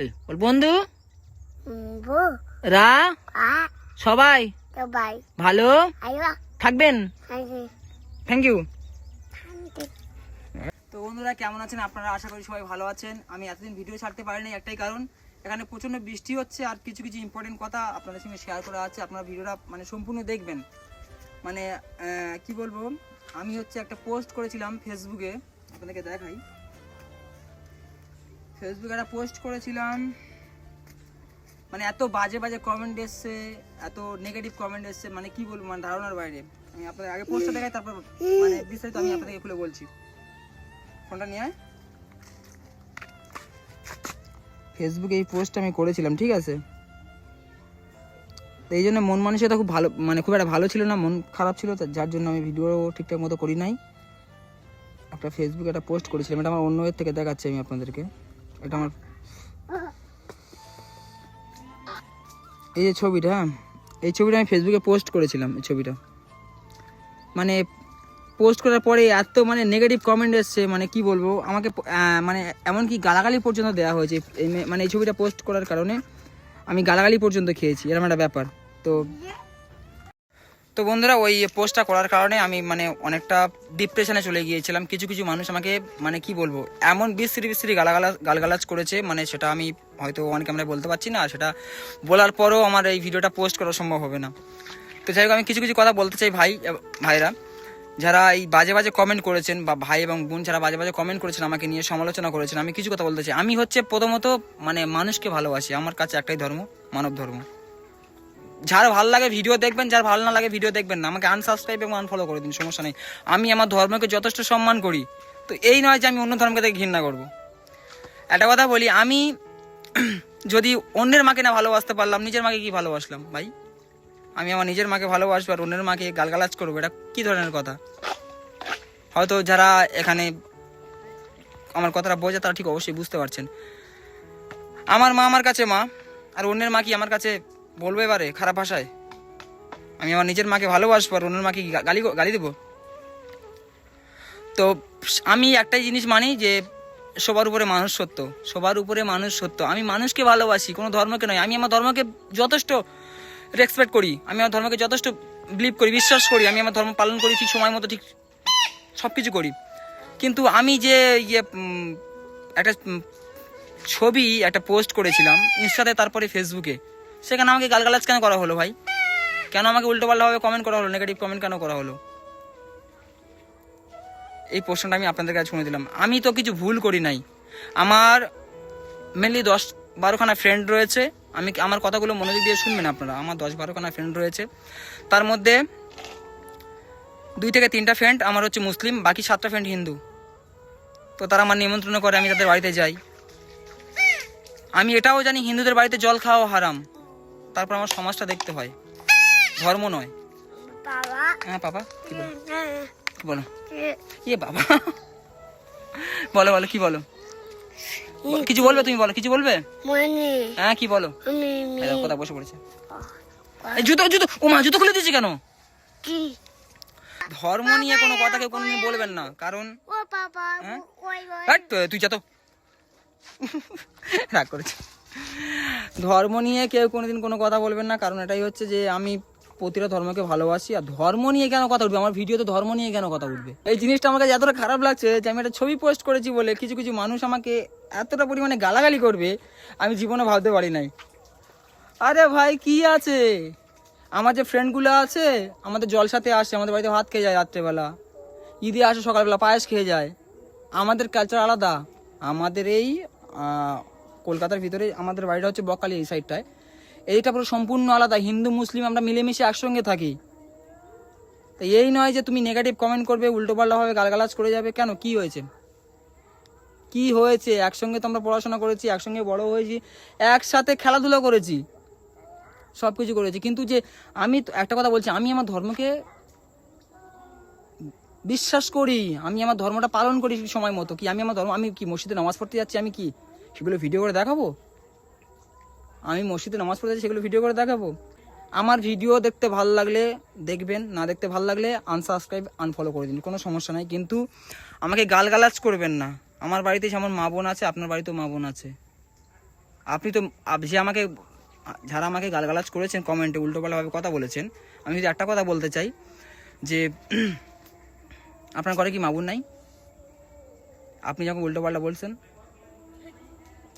এই, বল বন্ধু। রা। আ। সবাই। ভালো? থাকবেন? থ্যাংক ইউ তো বন্ধুরা কেমন আছেন আপনারা? আশা করি সবাই ভালো আছেন। আমি এতদিন ভিডিও ছাড়তে পারিনি একটাই কারণ এখানে প্রচণ্ড বৃষ্টি হচ্ছে আর কিছু কিছু ইম্পর্টেন্ট কথা আপনাদের সঙ্গে শেয়ার করা আছে। আপনারা ভিডিওটা মানে সম্পূর্ণ দেখবেন। মানে কি বলব? আমি হচ্ছে একটা পোস্ট করেছিলাম ফেসবুকে আপনাদেরকে দেখাই। ফেসবুকে একটা পোস্ট করেছিলাম। মানে এত বাজে বাজে কমেন্ট এসছে, এত নেগেটিভ কমেন্ট এসছে মানে কি বলব মানে ধারণার বাইরে। আমি আপনাদের আগে পোস্টটা দেখাই, তারপর মানে বিস্তারিত আমি আপনাদেরকে খুলে বলছি। ফোনটা নিয়ে আয়। ফেসবুকে এই পোস্ট আমি করেছিলাম, ঠিক আছে? তো এই জন্য মন মানসিকতা খুব ভালো মানে খুব একটা ভালো ছিল না, মন খারাপ ছিল যার জন্য আমি ভিডিও ঠিকঠাক মতো করি নাই। একটা ফেসবুকে একটা পোস্ট করেছিলাম, এটা আমার অন্য এর থেকে দেখাচ্ছি আমি আপনাদেরকে। এটা আমার এই যে ছবিটা হ্যাঁ? এই ছবিটা আমি ফেসবুকে পোস্ট করেছিলাম, এই ছবিটা। মানে পোস্ট করার পরে এত মানে নেগেটিভ কমেন্ট এসছে মানে কি বলব? আমাকে মানে এমনকি গালাগালি পর্যন্ত দেওয়া হয়েছে মানে এই ছবিটা পোস্ট করার কারণে। আমি গালাগালি পর্যন্ত খেয়েছি এরকম একটা ব্যাপার। তো তো বন্ধুরা, ওই পোস্টটা করার কারণে আমি মানে অনেকটা ডিপ্রেশনে চলে গিয়েছিলাম। কিছু কিছু মানুষ আমাকে মানে কি বলব, এমন বিশ্রী বিশ্রী গালাগালাজ গালগালাজ করেছে মানে সেটা আমি হয়তো অনেক আমরা বলতে পারছি না সেটা বলার পরও আমার এই ভিডিওটা পোস্ট করা সম্ভব হবে না। তো যাই হোক, আমি কিছু কিছু কথা বলতে চাই ভাই ভাইরা। যারা এই বাজে বাজে কমেন্ট করেছেন, বা ভাই এবং বোন যারা বাজে বাজে কমেন্ট করেছেন, আমাকে নিয়ে সমালোচনা করেছেন, আমি কিছু কথা বলতে চাই। আমি হচ্ছে প্রথমত মানে মানুষকে ভালোবাসি, আমার কাছে একটাই ধর্ম, মানব ধর্ম। যার ভালো লাগে ভিডিও দেখবেন, যার ভালো না লাগে ভিডিও দেখবেন না। আমাকে আনসাবস্ক্রাইব এবং আনফলো করে দিন, সমস্যা নেই। আমি আমার ধর্মকে যথেষ্ট সম্মান করি। তো এই নয় যে আমি অন্য ধর্মকে দেখে ঘৃণা করব। একটা কথা বলি, আমি যদি অন্যের মাকে না ভালোবাসতে পারলাম, নিজের মাকে কি ভালোবাসলাম ভাই? আমি আমার নিজের মাকে ভালোবাসবো আর অন্যের মাকে গালগালাজ করব, এটা কি ধরনের কথা? হয়তো যারা এখানে আমার কথাটা বোঝে, তারা ঠিক অবশ্যই বুঝতে পারছেন। আমার মা আমার কাছে মা, আর অন্যের মা কি আমার কাছে বলবে এবারে, খারাপ ভাষায়। আমি আমার নিজের মাকে ভালোবাসবো আর অন্যের মাকে গালি গালি দেবো। তো আমি একটাই জিনিস মানি যে, সবার উপরে মানুষ সত্য, সবার উপরে মানুষ সত্য। আমি মানুষকে ভালোবাসি, কোনো ধর্মকে নয়। আমি আমার ধর্মকে যথেষ্ট রেসপেক্ট করি। আমি আমার ধর্মকে যথেষ্ট বিলিভ করি, বিশ্বাস করি। আমি আমার ধর্ম পালন করি, ঠিক সময় মতো, ঠিক সব কিছু করি। কিন্তু আমি যে ইয়ে একটা ছবি, একটা পোস্ট করেছিলাম, ইনস্টাতে, তারপরে ফেসবুকে সেখানে আমাকে গালগালাজ কেন করা হলো ভাই? কেন আমাকে উল্টোপাল্টাভাবে কমেন্ট করা হলো? নেগেটিভ কমেন্ট কেন করা হলো? এই প্রশ্নটা আমি আপনাদের কাছে শুনে দিলাম। আমি তো কিছু ভুল করি নাই। আমার মেনলি দশ বারোখানা ফ্রেন্ড রয়েছে। আমি আমার কথাগুলো মনোযোগ দিয়ে শুনবেন আপনারা? আমার দশ বারোখানা ফ্রেন্ড রয়েছে। তার মধ্যে দুই থেকে তিনটা ফ্রেন্ড আমার হচ্ছে মুসলিম, বাকি সাতটা ফ্রেন্ড হিন্দু। তো তারা আমার নিমন্ত্রণ করে আমি তাদের বাড়িতে যাই। আমি এটাও জানি হিন্দুদের বাড়িতে জল খাওয়া হারাম। তারপর আমার সমাজটা দেখতে হয়। ধর্ম নয়। হ্যাঁ বাবা কি বলো? কি বলো? এ। ইয়ে বাবা। বলো বলো কি বলো? কিছু বলবে তুমি বলো কিছু বলবে? হ্যাঁ কি বলো? কোথায় বসে পড়েছে। জুতো জুতো ও মা জুতো খুলে দিয়েছি কেন? কি? ধর্ম নিয়ে কোনো কথা কেউ কোনোদিন বলবেন না কারণ ও বাবা হ্যাঁ? তুই যা তো। রাগ করেছে। ধর্ম নিয়ে কেউ কোনোদিন কোনো কথা বলবেন না, কারণ এটাই হচ্ছে যে আমি প্রতিটা ধর্মকে ভালোবাসি, আর ধর্ম নিয়ে কেন কথা উঠবে? আমার ভিডিওতে ধর্ম নিয়ে কেন কথা উঠবে? এই জিনিসটা আমাকে এতটা খারাপ লাগছে যে আমি একটা ছবি পোস্ট করেছি বলে কিছু কিছু মানুষ আমাকে এতটা পরিমাণে গালাগালি করবে, আমি জীবনে ভাবতে পারি নাই। আরে ভাই, কি আছে? আমার যে ফ্রেন্ডগুলো আছে, আমাদের জলসাতে আসে, আমাদের বাড়িতে ভাত খেয়ে যায় রাত্রেবেলা। ঈদে আসে সকালবেলা, পায়েস খেয়ে যায়। আমাদের কালচার আলাদা। আমাদের এই কলকাতার ভিতরে আমাদের বাড়িটা হচ্ছে বকালি এই সাইডটায় এইটা পুরো সম্পূর্ণ আলাদা, হিন্দু, মুসলিম, আমরা মিলেমিশে একসঙ্গে থাকি। তো এই নয় যে তুমি নেগেটিভ কমেন্ট করবে, উল্টোপাল্টাভাবে গালগালাজ করে যাবে, কেন? কি হয়েছে? কি হয়েছে? একসঙ্গে তো আমরা পড়াশোনা করেছি, একসঙ্গে বড় হয়েছি, একসাথে খেলাধুলা করেছি সব কিছু করেছি। কিন্তু যে আমি একটা কথা বলছি, আমি আমার ধর্মকে বিশ্বাস করি, আমি আমার ধর্মটা পালন করি সময় মতো। কি আমি আমার ধর্ম, আমি কি মসজিদে নামাজ পড়তে যাচ্ছি, আমি কি? সেগুলো ভিডিও করে দেখাবো? আমি মসজিদে নামাজ পড়তে সেগুলো ভিডিও করে দেখাবো? আমার ভিডিও দেখতে ভালো লাগলে দেখবেন, না দেখতে ভালো লাগলে আনসাবস্ক্রাইব আনফলো করে দিন, কোনো সমস্যা নাই। কিন্তু আমাকে গালগালাজ করবেন না। আমার বাড়িতে যেমন মা বোন আছে, আপনার বাড়িতেও মা বোন আছে। আপনি তো যে আমাকে, যারা আমাকে গালগালাজ করেছেন কমেন্টে উল্টোপাল্টাভাবে কথা বলেছেন, আমি যদি একটা কথা বলতে চাই, যে আপনার ঘরে কি মাবুন নাই? আপনি যখন উল্টোপাল্টা বলছেন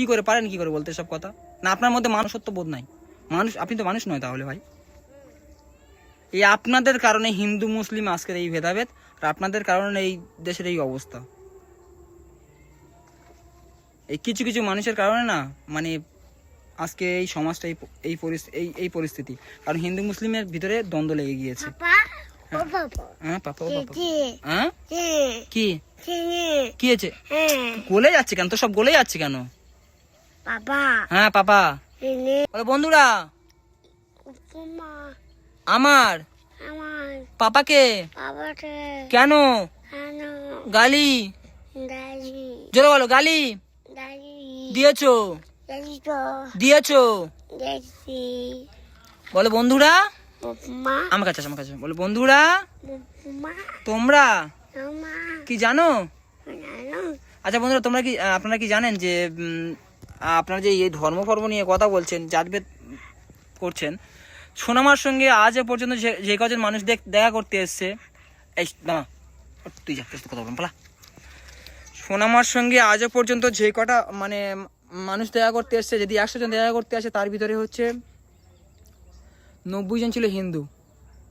কি করে পারেন কি করে বলতে সব কথা? না আপনার মধ্যে মানুষত্ব বোধ নাই। মানুষ আপনি তো মানুষ নয় তাহলে ভাই। এই আপনাদের কারণে হিন্দু মুসলিম আজকের এই ভেদাভেদ আর আপনাদের কারণে এই দেশের এই অবস্থা। এই কিছু কিছু মানুষের কারণে না মানে আজকে এই সমাজটা এই এই পরিস্থিতি এই পরিস্থিতি। কারণ হিন্দু মুসলিমের ভিতরে দ্বন্দ্ব লেগে গিয়েছে। হ্যাঁ। হ্যাঁ জি কি? কি হয়েছে? হ্যাঁ। গলে যাচ্ছে কেন? তো সব গলে যাচ্ছে কেন? বাবা। হ্যাঁ পাপা। বলে বন্ধুরা। আমার। পাপাকে। কেন? গালি। জোরে বলো গালি। দিয়েছ। দিয়েছ। বলো বন্ধুরা। আমার কাছে আমার কাছে বলো বন্ধুরা। তোমরা। কি জানো? আচ্ছা বন্ধুরা তোমরা কি আপনারা কি জানেন যে আপনারা যে এই ধর্ম ফর্ম নিয়ে কথা বলছেন জাতভেদ করছেন, সোনামার সঙ্গে আজ এ পর্যন্ত যে কজন মানুষ দেখ- দেখা করতে এসছে, এই, দাঁড়া, তুই যা কথা বলুন পালা। সোনামার সঙ্গে আজও পর্যন্ত যে কটা মানে মানুষ দেখা করতে এসছে, যদি একশো জন দেখা করতে আসে, তার ভিতরে হচ্ছে নব্বই জন ছিল হিন্দু।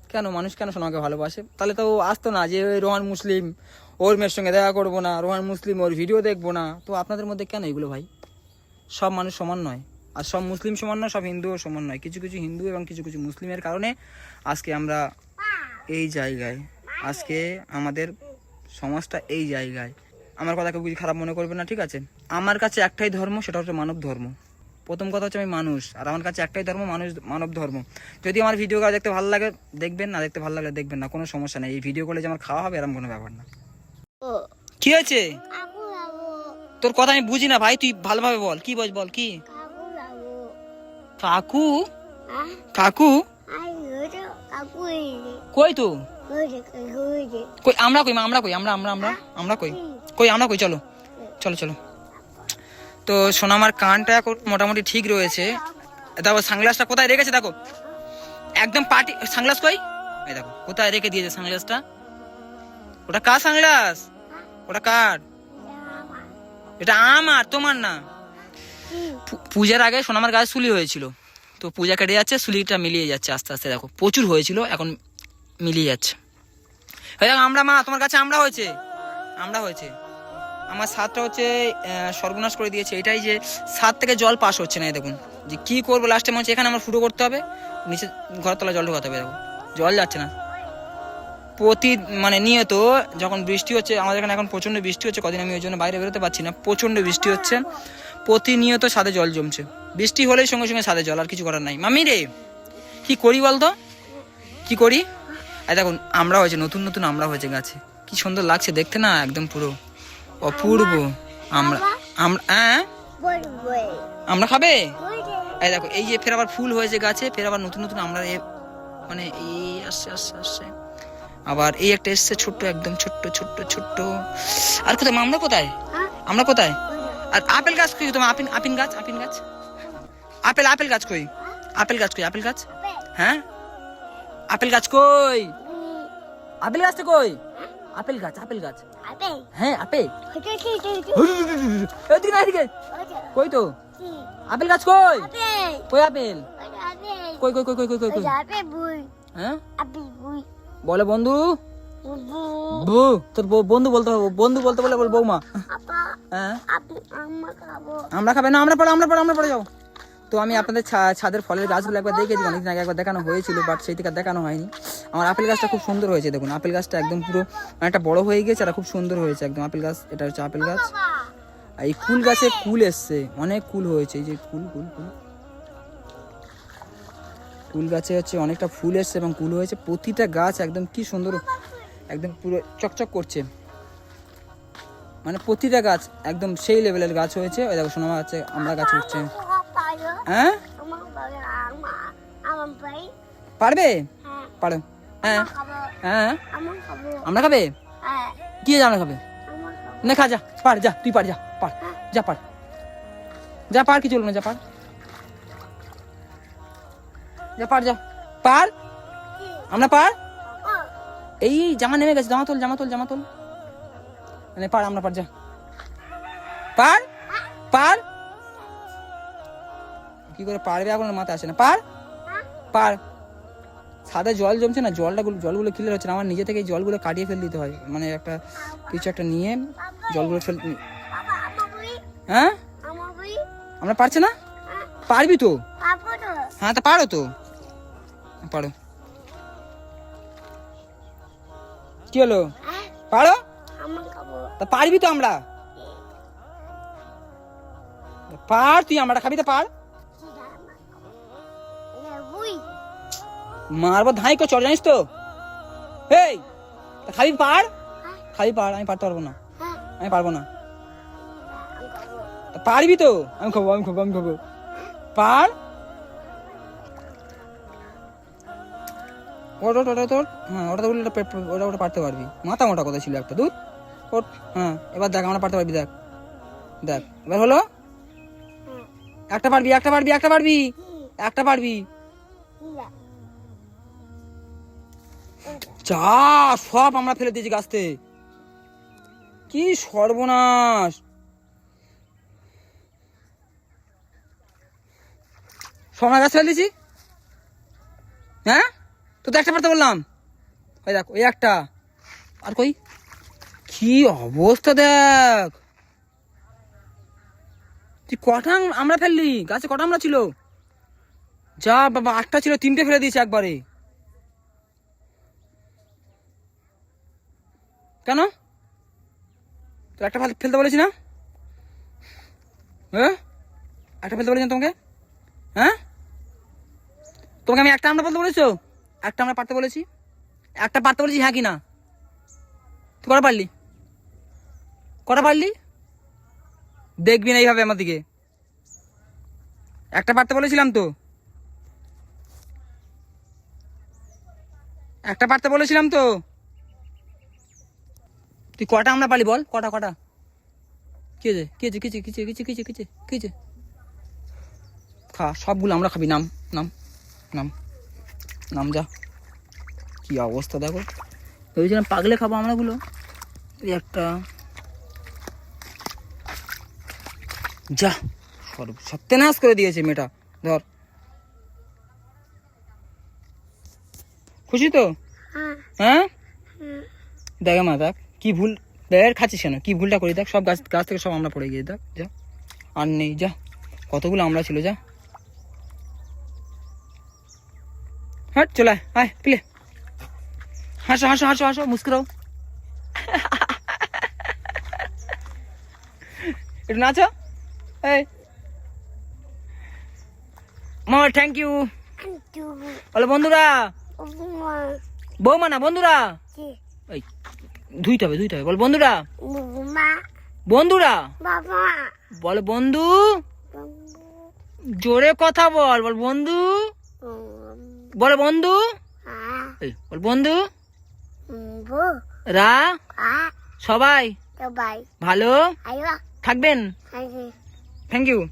কেন? মানুষ কেন সোনাকে ভালোবাসে? তাহলে তো আসতো না যে রোহান মুসলিম, ওর মেয়ের সঙ্গে দেখা করব না, রোহান মুসলিম, ওর ভিডিও দেখব না। তো আপনাদের মধ্যে কেন এগুলো ভাই? সব মানুষ সমান নয়। আর সব মুসলিম সমান নয় সব হিন্দুও সমান নয়। কিছু কিছু হিন্দু এবং কিছু কিছু মুসলিমের কারণে আজকে আমরা এই জায়গায় আজকে আমাদের সমাজটা এই জায়গায়। আমার কথা কেউ কিছু খারাপ মনে করবে না ঠিক আছে? আমার কাছে একটাই ধর্ম সেটা হচ্ছে মানব ধর্ম। প্রথম কথা হচ্ছে আমি মানুষ আর আমার কাছে একটাই ধর্ম মানুষ মানব ধর্ম। যদি আমার ভিডিও দেখতে ভালো লাগে দেখবেন না দেখতে ভালো লাগলে দেখবেন না কোনো সমস্যা নেই। এই ভিডিও করলে যে আমার খাওয়া হবে এরকম কোনো ব্যাপার না। কি হয়েছে? তোর কথা আমি বুঝি না ভাই তুই ভালোভাবে বল। কি বল বল কি? কাকু কাকু। কই তো? কই আমরা কই আমরা কই আমরা আমরা আমরা আমরা কই? কই আমরা কই? চলো চলো চলো। তো সোনামার কানটা এখন মোটামুটি ঠিক রয়েছে। দেখো সানগ্লাসটা কোথায় রেখেছে দেখো? একদম পার্টি সানগ্লাস কই? এই দেখো কোথায় রেখে দিয়েছে সানগ্লাসটা? ওটা কার সানগ্লাস? ওটা কার? এটা আমার তোমার না। পূজার আগে সোনামার গায়ে সুলি হয়েছিল। তো পূজা কেটে যাচ্ছে, সুলিটা মিলিয়ে যাচ্ছে আস্তে আস্তে। দেখো, প্রচুর হয়েছিল, এখন মিলিয়ে যাচ্ছে। আমরা মা, তোমার কাছে আমরা হয়েছে। আমরা হয়েছে। আমার সাতটা হচ্ছে সর্বনাশ করে দিয়েছে। এটাই যে সাত থেকে জল পাস হচ্ছে না দেখুন। যে কি করব লাস্টে মনে হচ্ছে এখানে আমার ফুটো করতে হবে, নিচে ঘর তলা জল ঢোকাতে হবে, দেখো। জল যাচ্ছে না। প্রতি মানে নিয়ত যখন বৃষ্টি হচ্ছে, আমাদের এখানে এখন প্রচণ্ড বৃষ্টি হচ্ছে, কদিন আমি ওই জন্য বাইরে বেরোতে পারছি না প্রচণ্ড বৃষ্টি হচ্ছে। প্রতিনিয়ত সাদে জল জমছে। বৃষ্টি হলেই সঙ্গে সঙ্গে সাদে জল, আর কিছু করার নাই। মামি রে, কি করি বলতো? কি করি? এই দেখুন আমরা হয়েছে, নতুন নতুন আমরা হয়েছে গাছে। কি সুন্দর লাগছে দেখতে না, একদম পুরো অপূর্ব। আমরা আমরা হ্যাঁ? আমরা খাবে? এই দেখো, এই যে ফের আবার ফুল হয়েছে গাছে, ফের আবার নতুন নতুন আমরা মানে এই আসছে আসছে আসছে। আবার এই একটা এসছে ছোট্ট একদম ছোট্ট ছোট্ট ছোট্ট। আর কোথায়? আমরা কোথায়? হ্যাঁ? আমরা কোথায়? আর আপেল গাছ কই তোমার? আপিন আপিন গাছ আপিন গাছ? আপেল আপেল গাছ কই? আপেল গাছ কই? আপেল গাছ? হ্যাঁ? আপেল গাছ কই? আপেল গাছটা কই? আপেল গাছ আপেল গাছ। হ্যাঁ আপেল। এদিকে না এদিকে কই তো? আপেল গাছ কই? কই আপেল? কই কই কই কই কই কই হ্যাঁ? বুই। বলে বন্ধু? বউ তোর বন্ধু বলতে হবে বন্ধু বলতে বলে বল বৌমা। হ্যাঁ? আমরা খাবে। না আমরা পড়ে আমরা পড়ে আমরা পড়ে যাও তো আমি আপনাদের ছাদের ফলের গাছগুলো একবার দেখেছি অনেকদিন আগে একবার দেখানো হয়েছিল বাট সেই থেকে দেখানো হয়নি। আমার আপেল গাছটা খুব সুন্দর হয়েছে দেখুন। আপেল গাছটা একদম পুরো অনেকটা বড় হয়ে গেছে আর খুব সুন্দর হয়েছে একদম। আপেল গাছ এটা হচ্ছে আপেল গাছ। আর এই কুল গাছে কুল এসছে অনেক কুল হয়েছে এই যে কুল কুল কুল কুল গাছে হচ্ছে অনেকটা ফুল এসছে এবং কুল হয়েছে। প্রতিটা গাছ একদম কি সুন্দর, একদম পুরো চকচক করছে। মানে প্রতিটা গাছ একদম সেই লেভেলের গাছ হয়েছে। ওই দেখো শোনা যাচ্ছে আমরা গাছ উঠছে। হ্যাঁ? আমার পারো। পারবে হ্যাঁ। হ্যাঁ হ্যাঁ। আমরা খাবে? কি আমরা খাবে? না, খা, যা, পার, যা, তুই পার, যা পার যা পার। যা পার কি চলবে না, যা পার। যা পার যা। পার? আমরা পার? এই জামা নেমে গেছে জামা তোল জামা তোল জামা তোল। মানে পার আমরা পার যা। পার? পার? কি করে পারবে এখন মাথা আসে না। পার? পার। সাদা জল জমছে না জলটা গুলো- জলগুলো ক্লিয়ার হচ্ছে না। আমার নিজে থেকে জলগুলো কাটিয়ে ফেল দিতে হয়। মানে একটা কিছু একটা নিয়ে জলগুলো ফেল হ্যাঁ? আমরা পারছে না? পারবি তো। হ্যাঁ তা পারো তো। পারো। কি হলো? পারো? তা পারবি তো আমরা? পার, তুই আমরা খাবি তো পার। মারবো ধাই কো চড় জানিস তো? এই খাবি পার? খাবি পার, আমি পারতে পারব না। আমি পারব না। পারবি তো? আমি খাব আমি খাব আমি খাব। পার? ওটা ওটা তোর হ্যাঁ ওটা তো ওটা ওটা ওটা পারতে পারবি। মাথা মোটা কথা ছিল একটা দুধ ওট হ্যাঁ এবার দেখ, আমরা পারতে পারবি, দেখ। দেখ, এবার হলো? একটা পারবি একটা পারবি একটা পারবি। একটা পারবি। চা সব আমরা ফেলে দিয়েছি গাছতে। কি সর্বনাশ। সব গাছ ফেলে দিয়েছি? হ্যাঁ? তো একটা পারতে বললাম। ওই দেখ ওই একটা। আর কই? কি অবস্থা দেখ। তুই কটা আমরা ফেললি, গাছে কটা আমরা ছিল? যা বাবা, আটটা ছিল, তিনটে ফেলে দিয়েছি একবারে। কেন? তো একটা ফেল- ফেলতে বলেছি না? হ্যাঁ? একটা ফেলতে বলেছি তোমাকে? হ্যাঁ? তোমাকে আমি একটা আমরা বলতে বলেছ? একটা আমরা পারতে বলেছি? একটা পারতে বলেছি হ্যাঁ কি না? তুই কটা পারলি? কটা পারলি? দেখবি না এইভাবে আমার দিকে। একটা পারতে বলেছিলাম তো। একটা পারতে বলেছিলাম তো। তুই কটা আমরা পারলি বল? কটা কটা? কি হয়েছে? কি হয়েছে? কিছু কিছু কিছু কিছু কিছু কিছু খা, সবগুলো আমরা খাবি, নাম নাম নাম। নাম যা। কি অবস্থা দেখো। ভেবেছিলাম পাগলে খাব আমরাগুলো। এই একটা। যা সর্ব সত্যনাশ করে দিয়েছে মেয়েটা। ধর। খুশি তো? হ্যাঁ। হ্যাঁ? দেখ মা দেখ। কি ভুল দেখ খাচ্ছিস কেন? কি ভুলটা করি দেখ সব গাছ গাছ থেকে সব আমরা পড়ে গিয়ে দেখ যা। আর নেই যা। কতগুলো আমরা ছিল যা। হ্যাঁ চলে আয়, প্লে। হাসো হাসো হাসো হাসো মুস্কুরাও একটু নাচো। এই। মামা থ্যাংক ইউ বলো বন্ধুরা। বৌমা। না বন্ধুরা। এই ধুইতে হবে ধুইতে হবে। বল বন্ধুরা। বন্ধুরা। বল বন্ধু। জোরে কথা বল বল বন্ধু। বল বন্ধু। এই, বল বন্ধু। রা। সবাই। সবাই। ভালো। থাকবেন। Thank you